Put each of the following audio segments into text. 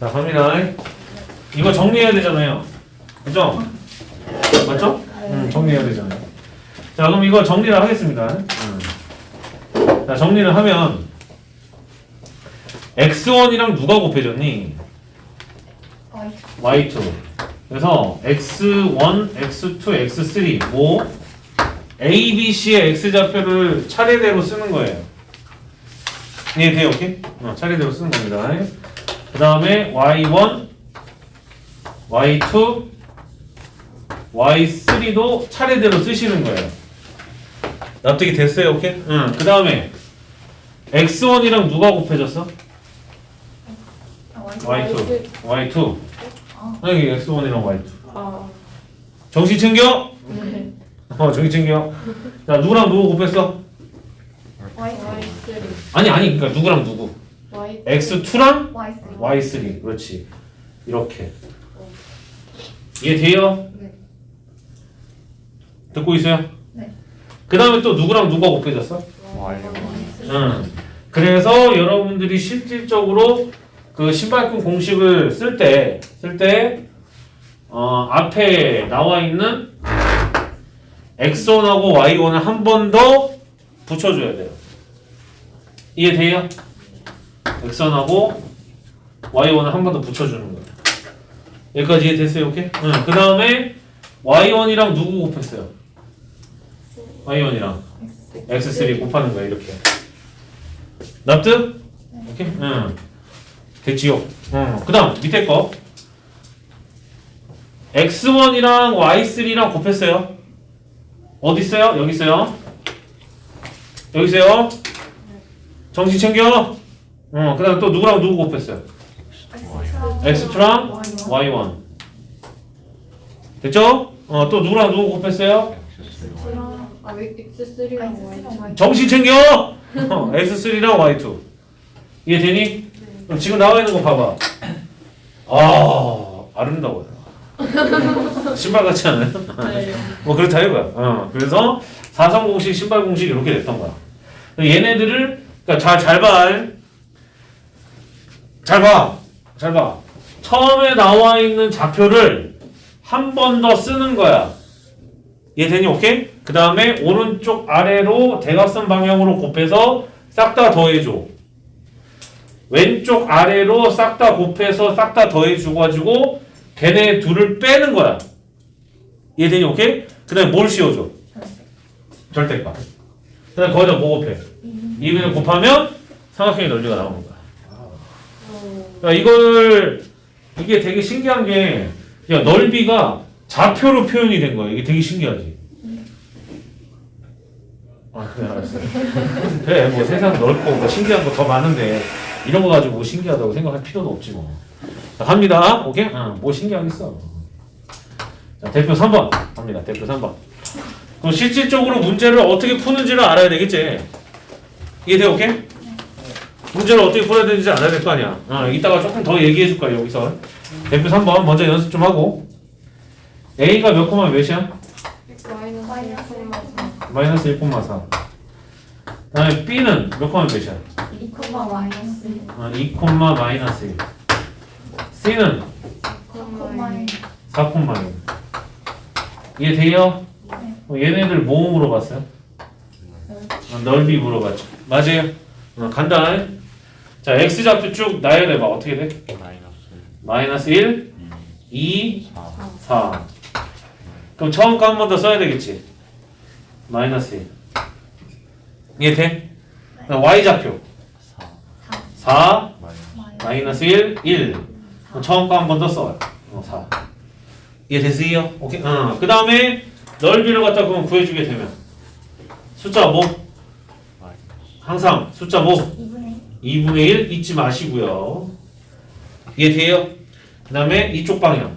자, 갑니다. 이거 정리해야 되잖아요. 그죠? 맞죠? 음, 정리해야 되잖아요. 자, 그럼 이거 정리를 하겠습니다. 음. 자, 정리를 하면 x1이랑 누가 곱해졌니? y2. 그래서 x1, x2, x3 뭐 A, B, C의 x좌표를 차례대로 쓰는 거예요. 이해돼요? 오케이? 어, 차례대로 쓰는 겁니다. 그 다음에 y1, y2, y3도 차례대로 쓰시는 거예요. 납득이 됐어요? 오케이? 응. 그 다음에 x1이랑 누가 곱해졌어? y2. y2. 여기 x1이랑 y2. 아, 정신 챙겨? 네. 어, 정신 챙겨. 자, 누구랑 누구 곱했어? Y3, 아니, 아니, 그러니까 누구랑 누구? Y, x2랑 Y3. y3. 그렇지. 이렇게. 이해돼요? 네. 듣고 있어요? 네. 그 다음에 또 누구랑 누가 곱해졌어? 응. 그래서 여러분들이 실질적으로 그 신발끈 공식을 쓸 때, 쓸 때, 어, 앞에 나와 있는 x1하고 y1을 한 번 더 붙여줘야 돼요. 이해돼요? x1하고 y1을 한 번 더 붙여주는 거예요. 여기까지 이해됐어요? 오케이? 응. 그 다음에 y1이랑 누구 곱했어요? y1이랑 x3 곱하는 거야 이렇게 납득? 오케이? 응 됐지요? 응 그 다음 밑에 거 x1이랑 y3랑 곱했어요 어디 있어요? 여기 있어요 여기 있어요 정신 챙겨 어 그다음 또 누구랑 누구 곱했어요? x2랑 y1 됐죠? 어 또 누구랑 누구 곱했어요? X랑, 아, 왜 X3랑 Y2? 정신 챙겨! 어, X3랑 Y2. 이해 되니? 그럼 지금 나와 있는 거 봐봐. 아, 아름다워요. 신발 같지 않아요? 네. 뭐 그렇다 이거야. 어, 그래서 사성 공식, 신발 공식 이렇게 됐던 거야. 얘네들을 그러니까 잘, 잘 봐. 잘 봐. 잘 봐. 처음에 나와 있는 좌표를 한 번 더 쓰는 거야. 이해되니? 오케이? 그 다음에 오른쪽 아래로 대각선 방향으로 곱해서 싹 다 더해줘. 왼쪽 아래로 싹 다 곱해서 싹 다 더해줘가지고 걔네 둘을 빼는 거야. 이해되니? 오케이? 그 다음에 뭘 씌워줘? 절대값. 그 다음에 거기다 뭐 곱해? 2분의 곱하면 삼각형의 넓이가 나오는 거야. 그러니까 이걸 이게 되게 신기한 게 야, 넓이가 좌표로 표현이 된 거야. 이게 되게 신기하지. 아 그래 알았어. 그래 뭐 세상 넓고 뭐 신기한 거 더 많은데 이런 거 가지고 뭐 신기하다고 생각할 필요도 없지 뭐. 자, 갑니다. 오케이? 어, 뭐 신기하겠어. 자 대표 3번 갑니다. 대표 3번. 그럼 실질적으로 문제를 어떻게 푸는지를 알아야 되겠지. 이해돼 오케이? 문제를 어떻게 풀어야 되는지 알아야 될 거 아니야. 어, 이따가 조금 더 얘기해 줄 거야 여기서. 대표 3번 먼저 연습 좀 하고. A가 몇 코마 몇이야? 마이너스 마이너스 1,4. 마이너스 1,4. 그다음에 B는 몇 코마 몇이야? 2코마 마이너스 어, 2 콤마 마이너스 1. C는 4코마 1. 4 콤마 1. 이해돼요? 어, 얘네들 뭐 물어봤어요? 어, 넓이 물어봤죠. 맞아요. 어, 간다. 자, x 좌표 쭉 나열해봐. 어떻게 돼? 마이너스 1, 2, 4. 그럼 처음 거 한 번 더 써야 되겠지? 마이너스 1. 이해 돼? 그다음 y 좌표 4, 마이너스 1, 1. 그럼 처음 거 한 번 더 써요. 어, 4. 이해 됐어요? 오케이. 어. 그 다음에 넓이를 갖다 그럼 구해주게 되면 숫자 뭐? 항상 숫자 뭐? 2분의 2분의 1 잊지 마시고요. 이해돼요? 그 다음에 이쪽 방향.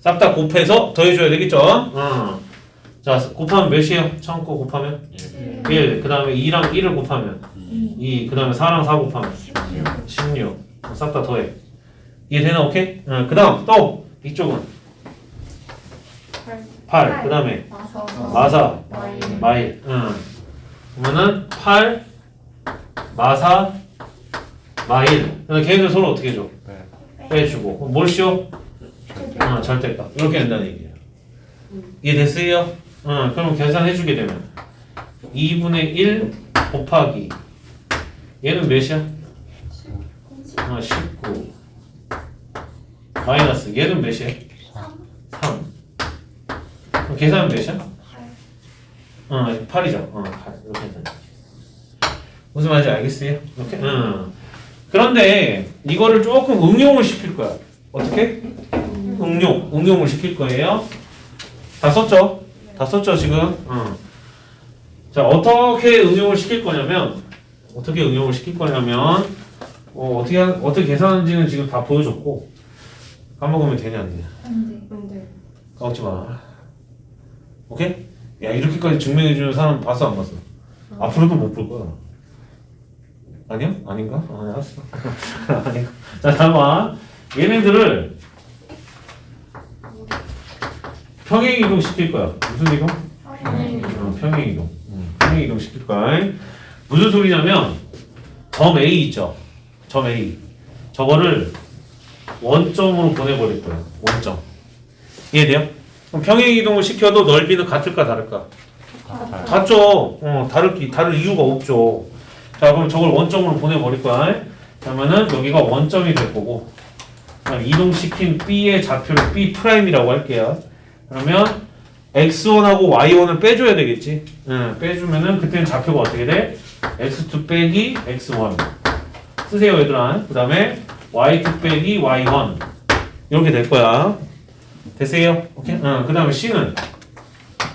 싹 다 곱해서 더해줘야 되겠죠? 어. 자, 곱하면 몇이에요? 처음 거 곱하면? 1. 그 다음에 2랑 1을 곱하면 2. 그 다음에 4랑 4 곱하면 16. 싹다 더해. 이해되나? 오케이? 어, 그 다음 또 이쪽은 8. 8. 그 다음에 마사. 마일. 마일. 응. 그러면은 8 마사 마일. 그래서 걔네들 서로 어떻게 해줘? 네. 빼주고. 그럼 뭘 씌워? 어, 절대값. 이렇게 된다는 얘기예요. 이해됐어요? 어, 그럼 계산해주게 되면 2분의 1 곱하기 얘는 몇이야? 어, 19 마이너스 얘는 몇이야? 3 그럼 계산은 몇이야? 어, 8이죠. 어, 8 이렇게 된다. 무슨 말인지 알겠어요? 이렇게? 응. 그런데 이거를 조금 응용을 시킬 거야. 어떻게? 응용, 응용을 시킬 거예요. 다 썼죠? 다 썼죠, 지금? 응. 자, 어떻게 응용을 시킬 거냐면, 어떻게 응용을 시킬 거냐면, 어, 어떻게, 하- 어떻게 계산하는지는 지금 다 보여줬고, 까먹으면 되냐, 안 되냐. 안돼 근데 까먹지 마. 오케이? 야, 이렇게까지 증명해주는 사람 봤어, 안 봤어? 앞으로도 못 볼 거야. 아니야? 아닌가? 아, 알았어. 아닌가? 자, 다음 봐. 얘네들을 평행 이동 시킬 거야. 무슨 이동? 어, 평행 이동. 음, 평행 이동 시킬 거야. 무슨 소리냐면 점 A 있죠. 점 A. 저거를 원점으로 보내버릴 거야. 원점. 이해돼요? 그럼 평행 이동을 시켜도 넓이는 같을까 다를까? 같죠. 어, 다를 기- 다를 이유가 없죠. 자, 그럼 저걸 원점으로 보내버릴 거야. 그러면은 여기가 원점이 될 거고, 그럼 이동시킨 B의 좌표를 B 프라임이라고 할게요. 그러면 x1하고 y1을 빼줘야 되겠지. 응, 빼주면은 그때는 좌표가 어떻게 돼? x2 빼기 x1 쓰세요, 얘들아. 그 다음에 y2 빼기 y1 이렇게 될 거야. 됐어요? 오케이. 응, 그 다음에 C는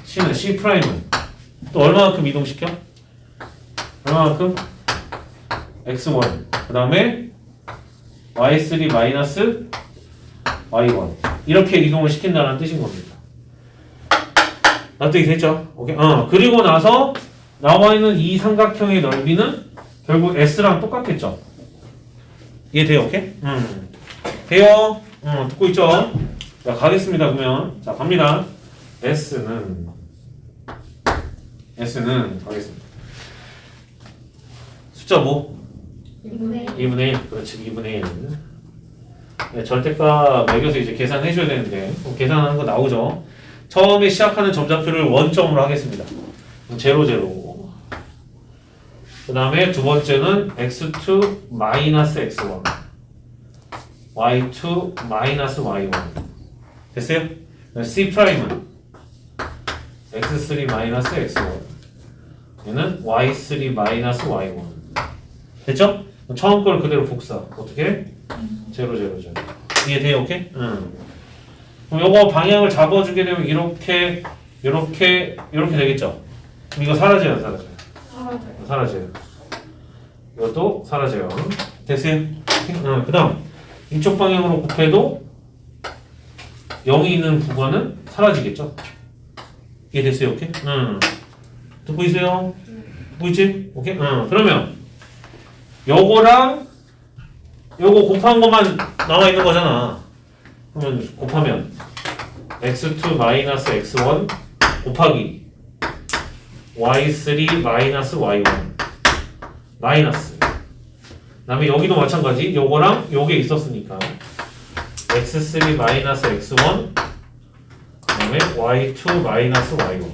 C는 C 프라임은 또 얼마만큼 이동시켜? 얼마만큼? x1 그 다음에 y3 마이너스 y1 이렇게 이동을 시킨다는 뜻인 겁니다. 납득이 됐죠? 오케이. 어 그리고 나서 나와 있는 이 삼각형의 넓이는 결국 s랑 똑같겠죠? 이해돼요? 오케이? 음 돼요? 음 듣고 있죠? 자 가겠습니다 그러면. 자 갑니다. s는 s는 가겠습니다. 숫자 뭐? 2분의 2분의 1 그렇지 2분의 1 네, 절대값 매겨서 이제 계산해줘야 되는데 그럼 계산하는 거 나오죠? 처음에 시작하는 점좌표를 원점으로 하겠습니다. 제로 제로. 그 다음에 두 번째는 x2 마이너스 x1. Y2 마이너스 y1 됐어요? c 프라임은 x3 마이너스 x1 얘는 y3 마이너스 y1 됐죠? 처음 걸 그대로 복사. 어떻게? 제로 제로 제로. 이해돼요? 오케이? 응. 그럼 요거 방향을 잡아주게 되면 이렇게 이렇게 이렇게 되겠죠? 그럼 이거 사라져요, 안 사라져요? 사라져요. 사라져요. 이것도 사라져요. 됐어요? 응. 그 다음 이쪽 방향으로 곱해도 0이 있는 구간은 사라지겠죠? 이해됐어요? 오케이? 응. 듣고 있어요? 듣고 있지? 오케이? 응. 그러면 요거랑 요거 곱한 것만 나와 있는 거잖아. 그러면 곱하면 x2 마이너스 x1 곱하기 y3 마이너스 y1 마이너스 그다음에 여기도 마찬가지 요거랑 요게 있었으니까 x3 마이너스 x1 그다음에 y2 마이너스 y1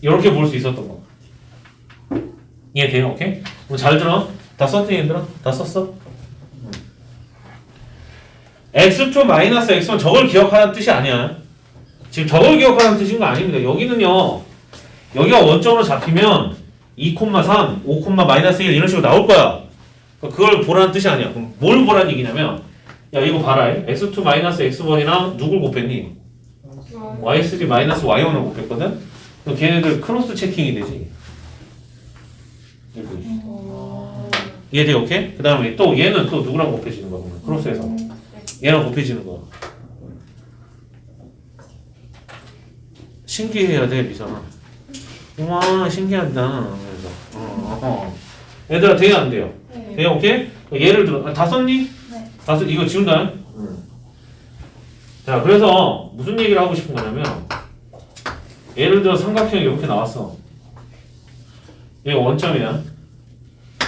이렇게 볼 수 있었던 거 이해돼요? 오케이? 잘 들어. 다 썼지 얘들아? 다 썼어? 음. x2 마이너스 x1 저걸 기억하라는 뜻이 아니야. 지금 저걸 기억하라는 뜻인 거 아닙니다. 여기는요. 여기가 원점으로 잡히면 2,3, 5, 마이너스 1 이런 식으로 나올 거야. 그걸 보라는 뜻이 아니야. 그럼 뭘 보라는 얘기냐면 야 이거 봐라. x2 마이너스 x1이랑 누굴 곱했니? y3 마이너스 y1을 곱했거든? 그럼 걔네들 크로스 체킹이 되지. 이해돼요? 오케이? 그 다음에 또 얘는 또 누구랑 곱해지는 거야? 그러면 크로스에서 얘랑 곱해지는 거야 신기해야 돼 미선아 우와 신기하다 그래서 어, 어. 얘들아 돼요 안 돼요? 네. 돼요 오케이? 예를 들어 아, 다 썼니? 썼, 이거 지운다 응. 자 그래서 무슨 얘기를 하고 싶은 거냐면 예를 들어 삼각형이 이렇게 나왔어 얘가 원점이야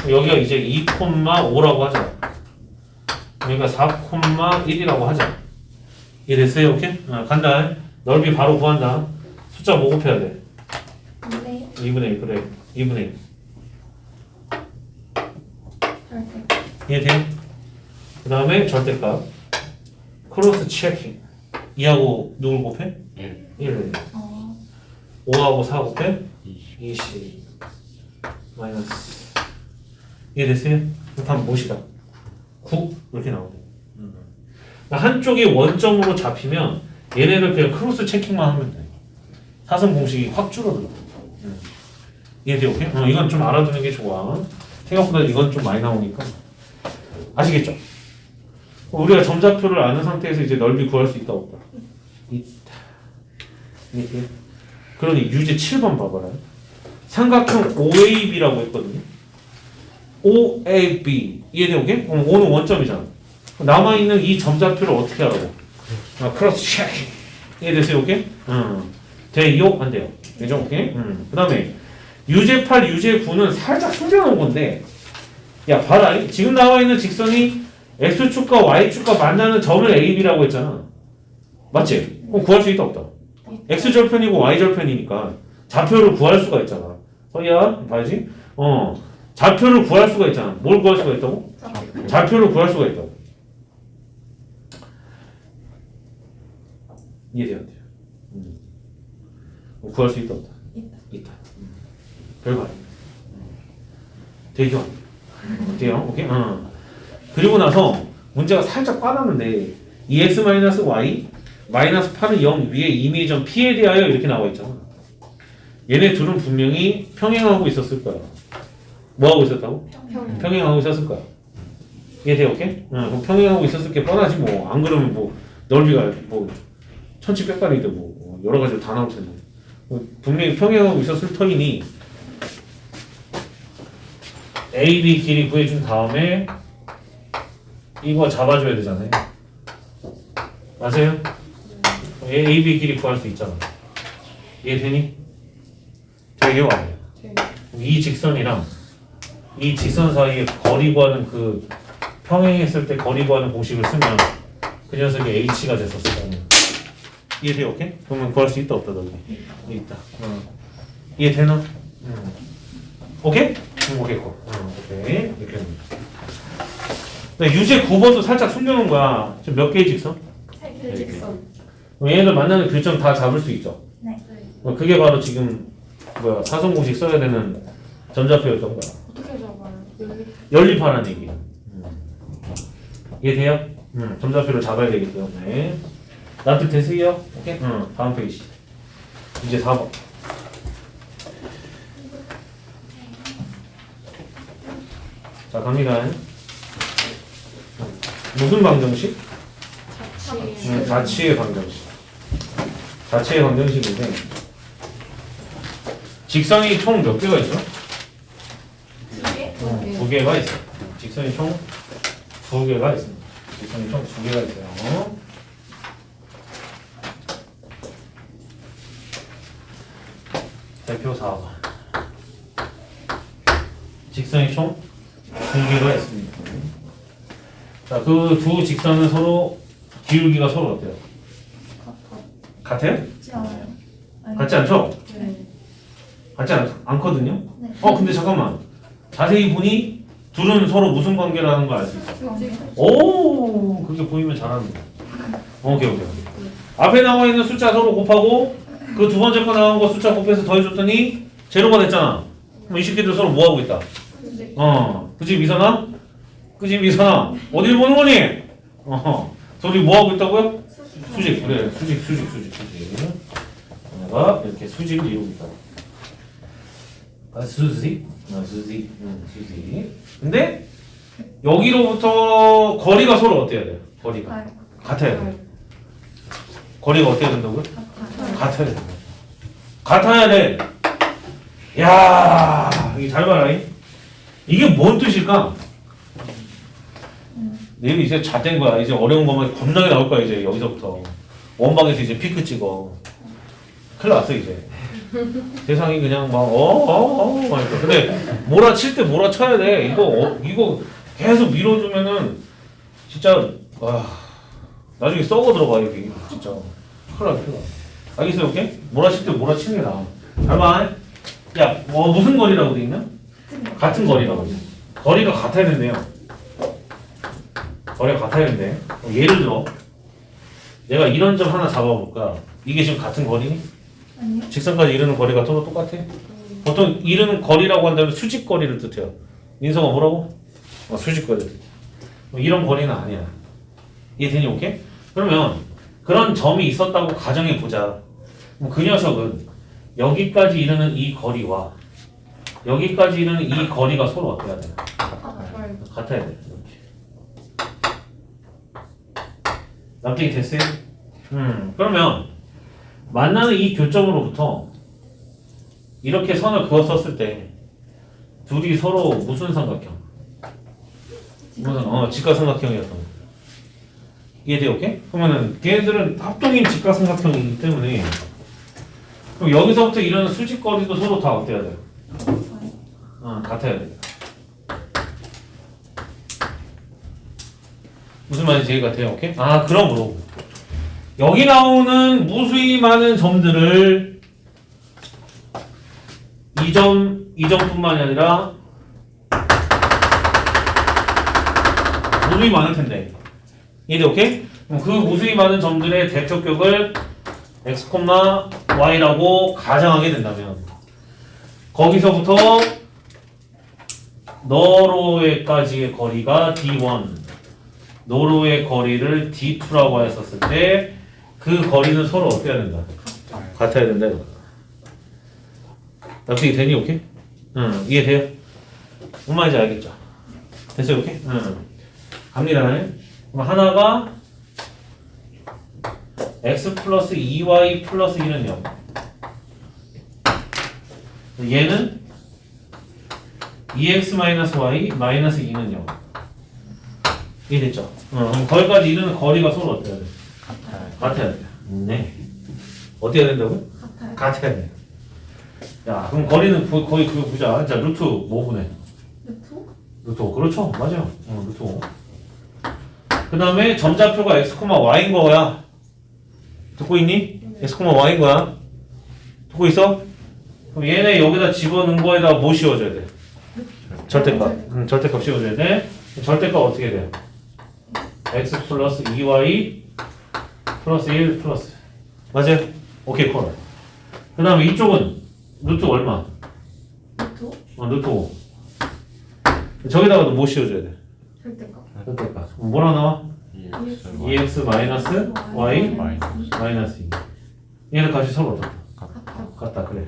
여기가 이제 2,5라고 하자. 여기가 4,1이라고 하자. 이해됐어요? 오케이? 어, 간다. 넓이 바로 구한다. 숫자 뭐 곱해야 돼? 근데 2분의 1 그래 2분의 1 절대 이해돼요? 그 다음에 절대값 크로스 체킹 2하고 누굴 곱해? 1 1 어 5하고 4 곱해? 20 20 마이너스 이해됐어요? 그럼 무엇이다? 9 이렇게 나오네 음. 그러니까 한쪽이 원점으로 잡히면 얘네를 그냥 크로스 체킹만 하면 돼 사선 공식이 확 줄어들어 음. 이해돼요? 오케이? 어, 이건 좀 알아두는 게 좋아 생각보다 이건 좀 많이 나오니까 아시겠죠? 우리가 점좌표를 아는 상태에서 이제 넓이 구할 수 있다 없다? 있다 이해돼요? 그러니 유제 7번 봐봐라 삼각형 OAB라고 했거든요. OAB? 오케이? 어, O는 원점이잖아. 남아 있는 이 점좌표를 어떻게 하라고? 아, 크로스 체크 이해됐어요? 오케이? 음. 돼요? 안 돼요? 되죠? 오케이? 음. 그 다음에 유제 8, 유제 9는 살짝 숨겨놓은 건데 야 봐라 지금 나와 있는 직선이 X축과 Y축과 만나는 점을 AB라고 했잖아 맞지? 그럼 구할 수 있다 없다? X절편이고 Y절편이니까 좌표를 구할 수가 있잖아. 서희야, 봐야지. 어, 좌표를 구할 수가 있잖아. 뭘 구할 수가 있다고? 좌표를 구할 수가 있다고. 이해돼요, 안 돼요? 음. 뭐 구할 수 있다, 없다? 있다. 있다. 음. 별거 아니야. 음. 되죠? 돼요? 오케이? 어. 그리고 나서 문제가 살짝 빠졌는데 2x-y 마이너스 8은 0 위에 이미의 점 P에 대하여 이렇게 나와 있잖아. 얘네 둘은 분명히 평행하고 있었을 거야. 뭐 하고 있었다고? 평. 평행하고 있었을 거야. 이해돼요, 오케이? 응, 그럼 평행하고 있었을 게 뻔하지 뭐. 안 그러면 뭐 넓이가 뭐 천지백발이 되고 뭐 여러 가지로 다 나올 텐데. 뭐 분명히 평행하고 있었을 터이니 A, B 길이 구해준 다음에 이거 잡아줘야 되잖아요. 맞아요? A, A, B 길이 구할 수 있잖아. 이해되니? 되게 안 돼. 제이 직선이랑 이 직선 사이에 거리 구하는 그 평행했을 때 거리 구하는 공식을 쓰면 그 녀석이 h가 됐었어. 이해돼요? 오케이? 그러면 구할 수 있다 없다 너희? 있다. 어. 이해되나? 음. 오케이? 음, 오케이 고. 어, 오케이 이렇게 됩니다. 네, 유제 9번도 살짝 숨겨놓은 거야. 지금 몇 개의 직선? 세 직선. 그럼 얘네들 만나는 교점 다 잡을 수 있죠. 네. 어, 그게 바로 지금 뭐야 사선 공식 써야 되는 전자표였던 거야. 어떻게 잡아요? 여기 연립하라는 얘기야. 음. 이해돼요? 음, 점자표를 잡아야 되기 때문에. 나한테 되세요? 오케이? 응, 다음 페이지. 이제 4번. 자, 갑니다. 무슨 방정식? 자취. 음, 자치의 방정식. 자치의 방정식인데, 직선이 총 몇 개가 있어? 두 개? 어, 두 개. 두 개가 있어요. 직선이 총 두 개가 있습니다. 직선이 총 두 개가 있어요. 대표 4번. 직선이 총 두 개가 있습니다. 자, 그 두 직선은 서로 기울기가 서로 어때요? 같아요? 같지 않아요. 아니, 같지 않죠? 네. 같지 않, 않거든요? 네. 어, 근데 잠깐만. 자세히 보니 둘은 서로 무슨 관계라는 걸 알 수 있어. 오, 그게 보이면 잘합니다. 오케이, 오케이. 오케이. 앞에 나와 있는 숫자 서로 곱하고 그 두 번째 거 나온 거 숫자 곱해서 더해줬더니 제로가 됐잖아. 그럼 이 새끼들 서로 뭐 하고 있다? 수직. 어, 그지 미선아? 그지 미선아? 어딜 보는 거니? 어, 둘이 뭐 하고 있다고요? 수직, 그래, 수직, 수직, 수직, 수직. 내가 이렇게 수직을 이루고 있다. 아, 수직? 아, 수직, 응, 수직. 근데 여기로부터 거리가 서로 어때야 돼요? 거리가 아, 같아야 돼. 거리가 어때야 된다고요? 같아야 돼. 같아야 돼. 야, 이게 잘 봐라. 이. 이게 뭔 뜻일까? 내일 이제 잣된 거야. 이제 어려운 거만 겁나게 나올 거야 이제 여기서부터 원방에서 이제 피크 찍어. 큰일 났어 이제. 세상이 그냥 막 어 어 어 막 이렇게. 근데 몰아칠 때 몰아쳐야 돼. 이거 어, 이거 계속 밀어주면은 진짜 와 나중에 썩어 들어가 이게 진짜 큰일 나 큰일 나. 알겠어요, 오케이? 몰아칠 때 몰아치는 게 나아. 잘 봐. 야, 뭐 무슨 거리라고 돼 있나? 같은 거리라고 돼. 거리가 같아야 된대요. 거리가 같아야 된대. 어, 예를 들어 내가 이런 점 하나 잡아볼까? 이게 지금 같은 거리니? 아니요. 직선까지 이르는 거리가 서로 똑같아? 보통 이르는 거리라고 한다면 수직 거리를 뜻해요. 민서가 뭐라고? 어, 수직 거리. 뭐 이런 거리는 아니야. 이해되니 오케이? 그러면 그런 점이 있었다고 가정해 보자. 그럼 그 녀석은 여기까지 이르는 이 거리와 여기까지 이르는 이 거리가 서로 어때야 돼? 같아요. 같아야 돼. 이렇게. 납득이 됐어요? 음, 그러면 만나는 이 교점으로부터 이렇게 선을 그었었을 때 둘이 서로 무슨 삼각형? 무슨 어 직각삼각형이었던 거. 이해돼요, 오케이? 그러면은 걔네들은 합동인 직각삼각형이기 때문에 그럼 여기서부터 이런 수직거리도 서로 다 어때야 돼요? 어, 같아야 돼요. 무슨 말인지 이해가 돼요? 오케이? 아, 그러므로 여기 나오는 무수히 많은 점들을 이 점, 이 점뿐만이 아니라 무수히 많을 텐데 이해돼? 오케이? 그 무수히 많은 점들의 대표격을 x, y라고 가정하게 된다면 거기서부터 너로에까지의 거리가 d1 노루의 거리를 D2라고 했었을 때 그 거리는 서로 어떻게 해야 된다? 같아야 된다 이거. 납득이 되니 오케이? 응 이해돼요? 뭔 말인지 알겠죠? 됐어요 오케이? 응 갑니다 그럼 하나가 x 플러스 2y 플러스 1은 0 얘는 2x 마이너스 y 마이너스 2는 0 이해됐죠? 어, 그럼 거기까지 이르는 거리가 서로 어때야 돼? 같아야 돼. 네. 어떻게 해야 된다고요? 같아요. 같아야 돼. 야, 그럼 거리는 거, 거의 그거 보자. 자, 루트 5분의 루트? 루트 5. 그렇죠? 맞아요. 어, 루트 5. 그 다음에 점좌표가 x, y인 거야. 듣고 있니? x, y인 거야. 듣고 있어? 그럼 얘네 여기다 집어넣은 거에다 뭐 씌워줘야 돼? 절대값. 음, 절대값 씌워줘야 돼. 절대값 어떻게 돼? X 플러스 2y 플러스 1 플러스. 맞아요? 오케이, 콜. 그 다음에 이쪽은 루트 얼마? 루트? 어, 루트 5. 저기다가도 뭐 씌워줘야 돼? 절대값. 절대값. 그럼 뭐라 나와? EX 2x 마이너스 y 마이너스 마이너스 2. 얘네 값이 서로 어떻다? 같다 그래.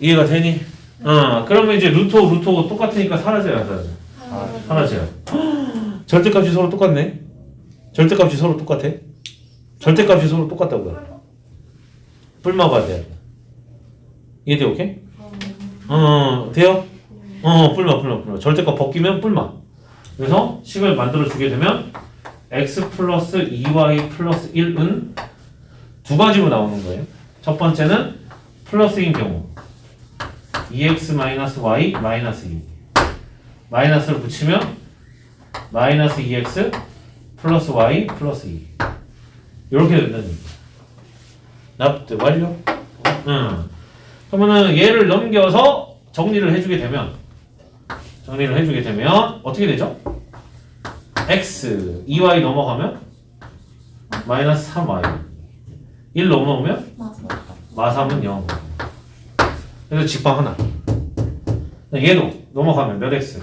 이해가 되니? 어 그러면 이제 루트 5 루트 5 똑같으니까 사라져요 안 사라져? 사라져요. 절대값이 서로 똑같네. 절대값이 서로 똑같아. 절대값이 서로 똑같다고요. 뿔마가 돼. 이해돼 오케이? 어 돼요? 어 뿔마 뿔마 뿔마. 절대값 벗기면 뿔마. 그래서 식을 만들어 주게 되면 x 플러스 2y 플러스 1은 두 가지로 나오는 거예요. 첫 번째는 플러스인 경우 2x 마이너스 y 마이너스 2 마이너스를 붙이면 마이너스 2x 플러스 y 플러스 2 이렇게 된다는 얘기야. 납득 완료? 응. 그러면은 얘를 넘겨서 정리를 해주게 되면 정리를 해주게 되면 어떻게 되죠? x 2y 넘어가면 마이너스 3y 1 넘어오면. 마삼은 0 그래서 직방 하나 얘도 넘어가면 몇 x?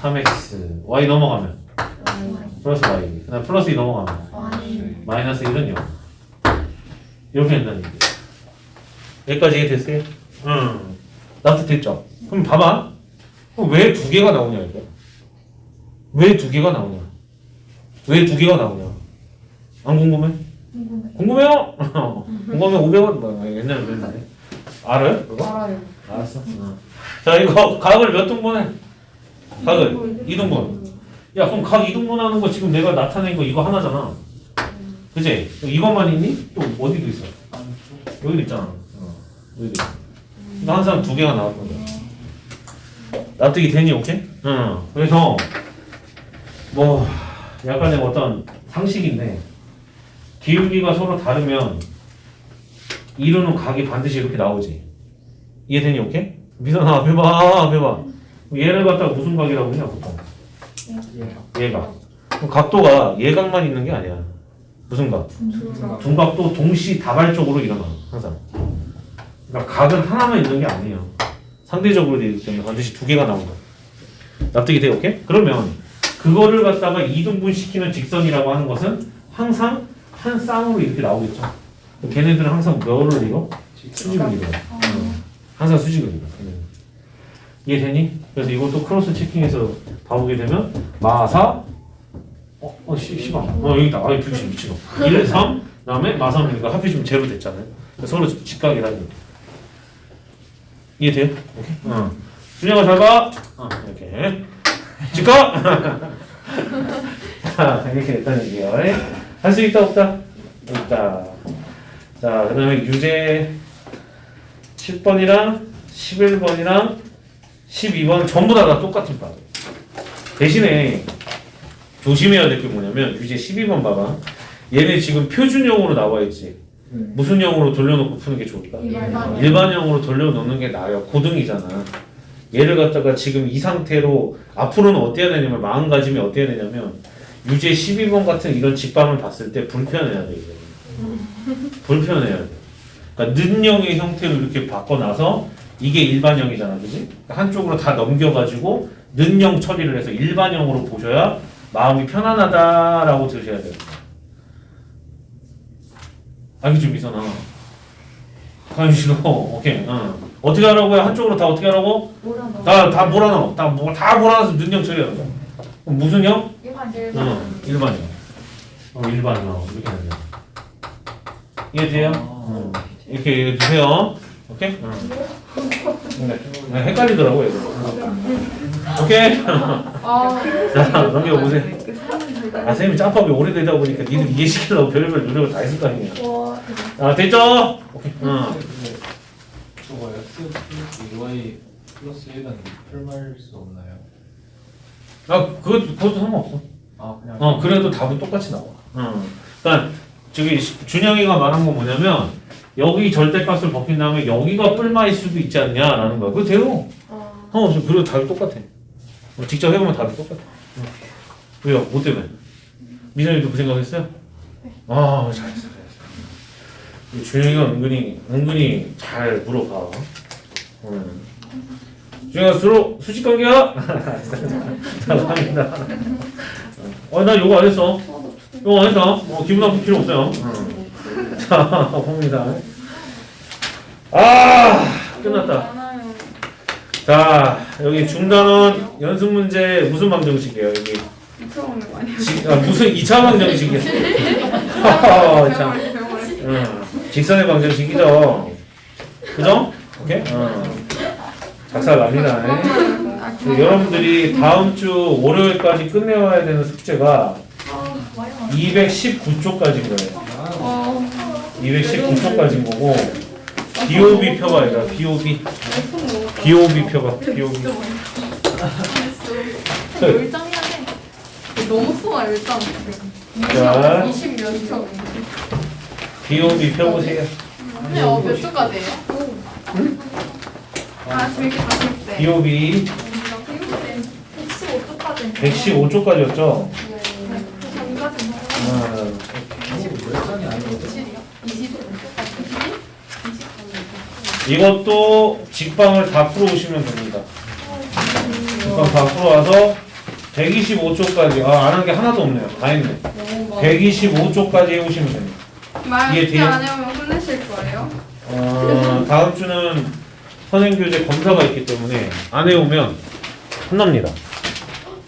3x y 넘어가면 플러스 y 그다음 플러스 2 넘어가면 Y. 마이너스 1은 0 이렇게 된다는 얘기예요 여기까지 이해 됐어요? 응 납득 됐죠? 그럼 봐봐 왜두 개가 나오냐 이거 왜 두 개가 나오냐 왜 두 개가 나오냐 안 궁금해? 궁금해. 궁금해요? 궁금하면 500원 뭐 옛날에 그랬는데 알아요? 그거? 알아요. 알았어 자 이거 각을 몇 등분해? 각을 2등분 야 그럼 각 2등분 하는 거 지금 내가 나타낸 거 이거 하나잖아 그지? 이것만 있니? 또 어디도 있어? 여기도 있잖아. 어, 여기도 있어. 너 항상 두 개가 나왔거든. 납득이 되니 오케이? 응. 그래서 뭐 약간의 어떤 상식인데 기울기가 서로 다르면 이루는 각이 반드시 이렇게 나오지. 이해되니 오케이? 미선아 앞에 봐 앞에 봐. 얘를 갖다가 무슨 각이라고 하냐 보통. 얘가. 그럼 각도가 예각만 있는 게 아니야. 무슨 각? 둔각도 동시 다발적으로 일어나 항상. 그러니까 각은 하나만 있는 게 아니에요. 상대적으로 되기 때문에 반드시 두 개가 나온다. 납득이 돼요, 오케이? 그러면 그거를 갖다가 이등분 시키는 직선이라고 하는 것은 항상 한 쌍으로 이렇게 나오겠죠. 걔네들은 항상 뭐를 이뤄? 수직을. 응. 항상 수직을 이뤄. 이해되니? 그래서 이것도 크로스 체킹해서 봐보게 되면 마사 어, 어, 시, 시방. 어, 여기 있다. 아, 불씨 미치고. 1, 3, 그 다음에 마삼이니까 합해주면 제로 됐잖아요. 서로 직각이라니. 이해돼요? 오케이? 어. 준영아 잘 봐. 어, 이렇게. 직각! 자, 이렇게 됐다는 얘기예요. 할 수 있다, 없다? 있다. 자, 그 다음에 유제 10번이랑 11번이랑 12번 전부 다, 다 똑같은 바. 대신에 조심해야 될 게 뭐냐면 유제 12번 봐봐. 얘네 지금 표준형으로 나와 있지. 무슨 형으로 돌려놓고 푸는 게 좋을까? 일반. 일반형으로 돌려놓는 게 나아요. 고등이잖아. 얘를 갖다가 지금 이 상태로 앞으로는 어때야 되냐면 마음가짐이 어때야 되냐면 유제 12번 같은 이런 직방을 봤을 때 불편해야 돼 이제. 불편해야 돼. 그러니까 는형의 형태로 이렇게 바꿔놔서 이게 일반형이잖아, 그지? 그러니까 한쪽으로 다 넘겨가지고 는형 처리를 해서 일반형으로 보셔야 마음이 편안하다라고 들으셔야 돼요. 알겠죠, 미선아? 가윤씨도 오케이. 어. 어떻게 하라고요? 한쪽으로 다 어떻게 하라고? 뭐라 너? 다다 몰아넣어. 다, 뭐, 다 몰아넣어서 능력 처리하는 거야. 그럼 무슨 형? 일반 어, 일반형. 어, 일반형. 이렇게 하는 거야. 이해돼요? 어. 이렇게 해주세요. 오케이? 어. 네. 네, 헷갈리더라고, 얘들. 오케이? 아, 자, 넘겨보세요. 아, 선생님이 짬밥이 오래되다 보니까 니들 이해시키려고 별의별 노력을 다 했을 거 아니에요. 와 아, 됐죠? 오케이. 어. 저거 x 플러스 2y 플러스 1은 풀말 수 없나요? 아, 그것도, 그것도 상관없어. 아 그냥 어, 그래도 답은 똑같이 나와. 어. 그러니까 저기 시- 준영이가 말한 건 뭐냐면 여기 절대값을 벗긴 다음에 여기가 뿔마일 수도 있지 않냐라는 거야. 그거 돼요. 아, 상관없어. 그래도 답이 똑같아. 어, 직접 해보면 답이 똑같아. 어. 왜요? 뭐 때문에? 미선이도 그 생각했어요? 아, 잘했어, 잘했어. 이 준영이가 은근히 은근히 잘 물어봐. 음. 준영아 수로 수직 관계야? 잘합니다. 어, 나 요거 안 했어. 요거 안 했어. 어, 기분 나쁠 필요 없어요. 응. 자, 봅니다. 아, 끝났다. 많아요. 자, 여기 중단원 연습 문제 무슨 방정식이에요, 여기? 이처럼 많이 지, 아, 무슨 2차 방정식이야? 참. 배워버리. 응. 직선의 방정식이죠. 그죠? 오케이? 어. 작살 납니다. 아, 그 여러분들이 다음 주 월요일까지 끝내와야 되는 숙제가 아, 와요. 219쪽까지인 거예요. 어, 219쪽까지인 거고 BOB 표가 아니라 BOB BOB 표가 BOB 열장이야 돼. 너무 쏘아 열장. 자. 20몇 초. BOB 펴보세요. 근데 어, 몇 초까지예요? 아, 재밌겠다, 재밌대. BOB 115초까지. 115쪽까지였죠. 전까지 뭐. 어, 열장이 아니고 20? 이것도 직방을 다 풀어오시면 됩니다. 직방 다 풀어와서 125쪽까지 아, 안 한 게 하나도 없네요. 다 했네. 125쪽까지 해오시면 됩니다. 말? 안 해오면 혼내실 거예요? 어, 다음 주는 선행 교재 검사가 있기 때문에 안 해오면 혼납니다.